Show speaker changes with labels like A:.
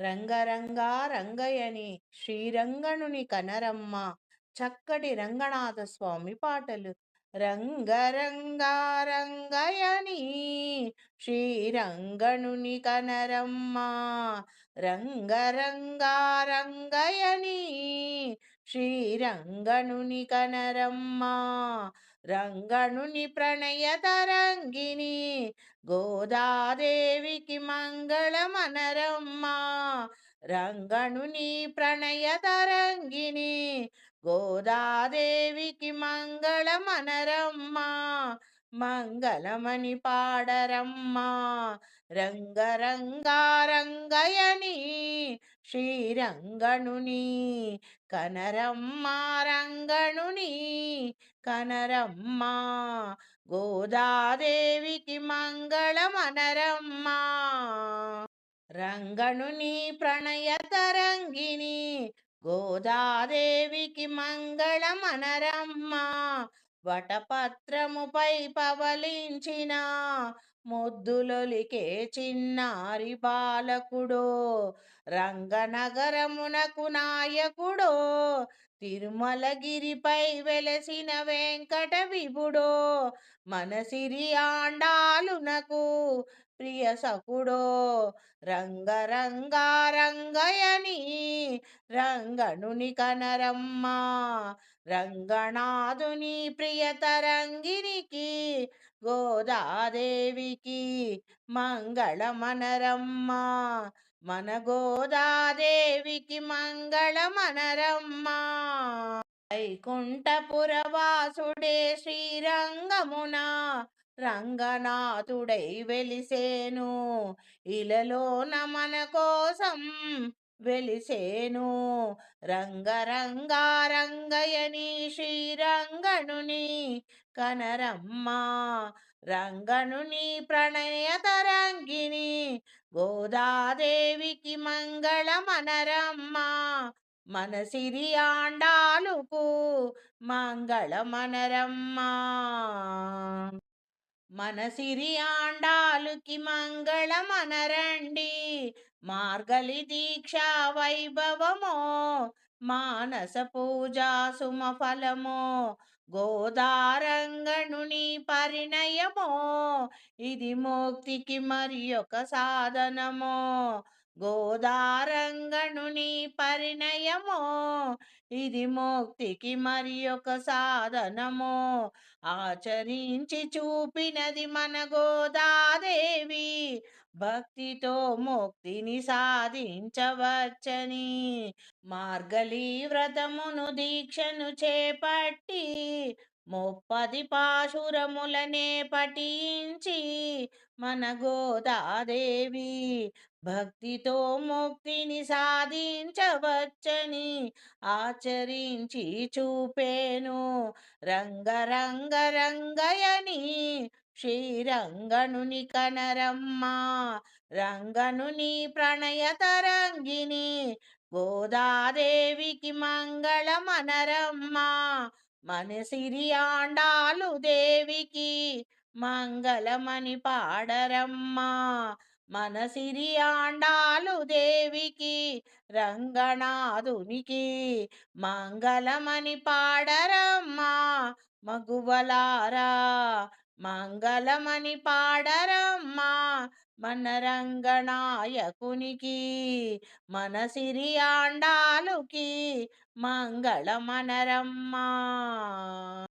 A: రంగరంగా రంగయని శ్రీరంగణుని కనరమ్మ చక్కటి రంగనాథ స్వామి పాటలు. రంగరంగా రంగయని శ్రీరంగణుని కనరమ్మ రంగరంగా రంగయని శ్రీరంగణుని కనరమ్మ రంగణుని ప్రణయ తరంగిణి గోదాదేవికి మంగళమనరమ్మ రంగణుని ప్రణయ తరంగిణి గోదాదేవికి మంగళమనరమ్మ మంగళమని పాడరమ్మా రంగరంగా రంగయని శ్రీరంగణుని కనరమ్మా రంగణుని కనరమ్మా గోదాదేవికి మంగళమనరమ్మా రంగణుని ప్రణయ తరంగిణి గోదాదేవికి మంగళమనరమ్మా వటపత్రముపై పవలించిన ముద్దులొలికే చిన్నారి బాలకుడో రంగనగరమునకు నాయకుడో తిరుమలగిరిపై వెలసిన వెంకట విభుడో మనసిరి ఆండాలునకు ప్రియ సకుడో రంగరంగారంగయని రంగణుని కనరమ్మ రంగనాథుని ప్రియతరంగినికి గోదాదేవికి మంగళమనరమ్మ. మన గోదాదేవికి మంగళమనరమ్మా. వైకుంఠపురవాసుడే శ్రీరంగమున రంగనాథుడై వెలిసేను. ఇలలోన మన కోసం వెలిసేను. రంగరంగారంగయని శ్రీరంగణుని కనరమ్మ. రంగణుని ప్రణయ తరంగిణి గోదాదేవికి మంగళమనరమ్మ మనసిరి ఆండాలుకు మంగళమనరమ్మ. మనసిరి ఆండాలుకి మంగళమనరండి మార్గలి దీక్ష వైభవమో మానస పూజా సుమఫలమో గోదారంగణుని పరిణయమో ఇది మోక్తికి మరి ఒక సాధనమో గోదారంగణుని పరిణయమో ఇది మోక్తికి మరి ఒక సాధనమో. ఆచరించి చూపినది మన గోదాదేవి భక్తితో ముక్తిని సాధించవచ్చని. మార్గలి వ్రతమును దీక్షను చేపట్టి ముప్పది పాశురములనే పఠించి మన గోదాదేవి భక్తితో ముక్తిని సాధించవచ్చని ఆచరించి చూపేను. రంగరంగ రంగయని శ్రీరంగనుని కనరమ్మ రంగనుని ప్రణయ తరంగిణి గోదాదేవికి మంగళమనరమ్మ మనసిరి ఆండాలు దేవికి మంగళమని పాడరమ్మా మనసిరి ఆండాలు దేవికి రంగనాథునికి మంగళమని పాడరమ్మా. మగువలారా మంగళమని పాడరమ్మా మన రంగనాయకునికి మన సిరి ఆండాలుకి మంగళమనరమ్మా.